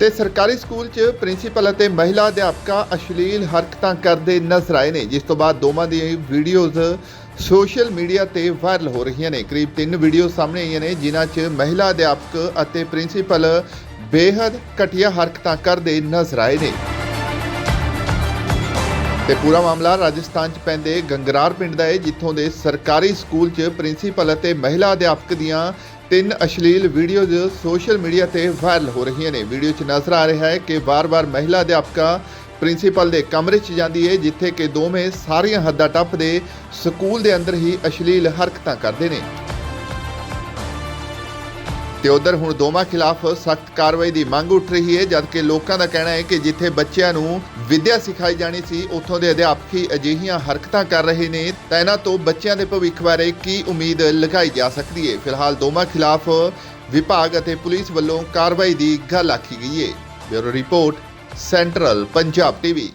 ਤੇ ਸਰਕਾਰੀ ਸਕੂਲ 'ਚ ਪ੍ਰਿੰਸੀਪਲ ਅਤੇ ਮਹਿਲਾ ਅਧਿਆਪਕਾਂ ਅਸ਼ਲੀਲ ਹਰਕਤਾਂ ਕਰਦੇ ਨਜ਼ਰ ਆਏ ਨੇ, ਜਿਸ ਤੋਂ ਬਾਅਦ ਦੋਵਾਂ ਦੀਆਂ ਵੀਡੀਓਜ਼ ਸੋਸ਼ਲ ਮੀਡੀਆ ਤੇ ਵਾਇਰਲ ਹੋ ਰਹੀਆਂ ਨੇ। ਕਰੀਬ ਤਿੰਨ ਵੀਡੀਓ ਸਾਹਮਣੇ ਆਈਆਂ ਨੇ, ਜਿਨ੍ਹਾਂ 'ਚ ਮਹਿਲਾ ਅਧਿਆਪਕ ਅਤੇ ਪ੍ਰਿੰਸੀਪਲ ਬੇਹੱਦ ਘਟੀਆ ਹਰਕਤਾਂ ਕਰਦੇ ਨਜ਼ਰ ਆਏ ਨੇ। ਤੇ ਪੂਰਾ ਮਾਮਲਾ ਰਾਜਸਥਾਨ 'ਚ ਪੈਂਦੇ ਗੰਗਰਾਰ ਪਿੰਡ ਦਾ ਹੈ ਜਿੱਥੋਂ ਦੇ ਸਰਕਾਰੀ ਸਕੂਲ 'ਚ ਪ੍ਰਿੰਸੀਪਲ ਅਤੇ ਮਹਿਲਾ ਅਧਿਆਪਕ ਦੀਆਂ ਤਿੰਨ ਅਸ਼ਲੀਲ ਵੀਡੀਓਜ਼ ਸੋਸ਼ਲ ਮੀਡੀਆ ਤੇ ਵਾਇਰਲ ਹੋ ਰਹੀਆਂ ਨੇ। ਵੀਡੀਓ 'ਚ ਨਜ਼ਰ ਆ ਰਿਹਾ ਹੈ ਕਿ ਵਾਰ-ਵਾਰ ਮਹਿਲਾ ਅਧਿਆਪਕਾ ਪ੍ਰਿੰਸੀਪਲ ਦੇ ਕਮਰੇ 'ਚ ਜਾਂਦੀ ਹੈ ਜਿੱਥੇ ਕਿ ਦੋਵੇਂ ਸਾਰੀਆਂ ਹੱਦਾਂ ਟੱਪਦੇ ਸਕੂਲ ਦੇ ਅੰਦਰ ਹੀ ਅਸ਼ਲੀਲ ਹਰਕਤਾਂ ਕਰਦੇ ਨੇ। ਤੇ ਉਧਰ ਹੁਣ ਦੋਵਾਂ ਖਿਲਾਫ ਸਖਤ ਕਾਰਵਾਈ ਦੀ ਮੰਗ ਉੱਠ ਰਹੀ ਹੈ, ਜਦਕਿ ਲੋਕਾਂ ਦਾ ਕਹਿਣਾ ਹੈ ਕਿ ਜਿੱਥੇ ਬੱਚਿਆਂ ਨੂੰ ਵਿੱਦਿਆ ਸਿਖਾਈ ਜਾਣੀ ਸੀ, ਉੱਥੋਂ ਦੇ ਅਧਿਆਪਕ ਹੀ ਅਜਿਹੀਆਂ ਹਰਕਤਾਂ ਕਰ ਰਹੇ ਨੇ, ਤਾਂ ਇਹਨਾਂ ਤੋਂ ਬੱਚਿਆਂ ਦੇ ਭਵਿੱਖ ਬਾਰੇ ਕੀ ਉਮੀਦ ਲਗਾਈ ਜਾ ਸਕਦੀ ਹੈ? ਫਿਲਹਾਲ ਦੋਵਾਂ ਖਿਲਾਫ ਵਿਭਾਗ ਅਤੇ ਪੁਲਿਸ ਵੱਲੋਂ ਕਾਰਵਾਈ ਦੀ ਗੱਲ ਆਖੀ ਗਈ ਹੈ। Bureau report, central Punjab TV.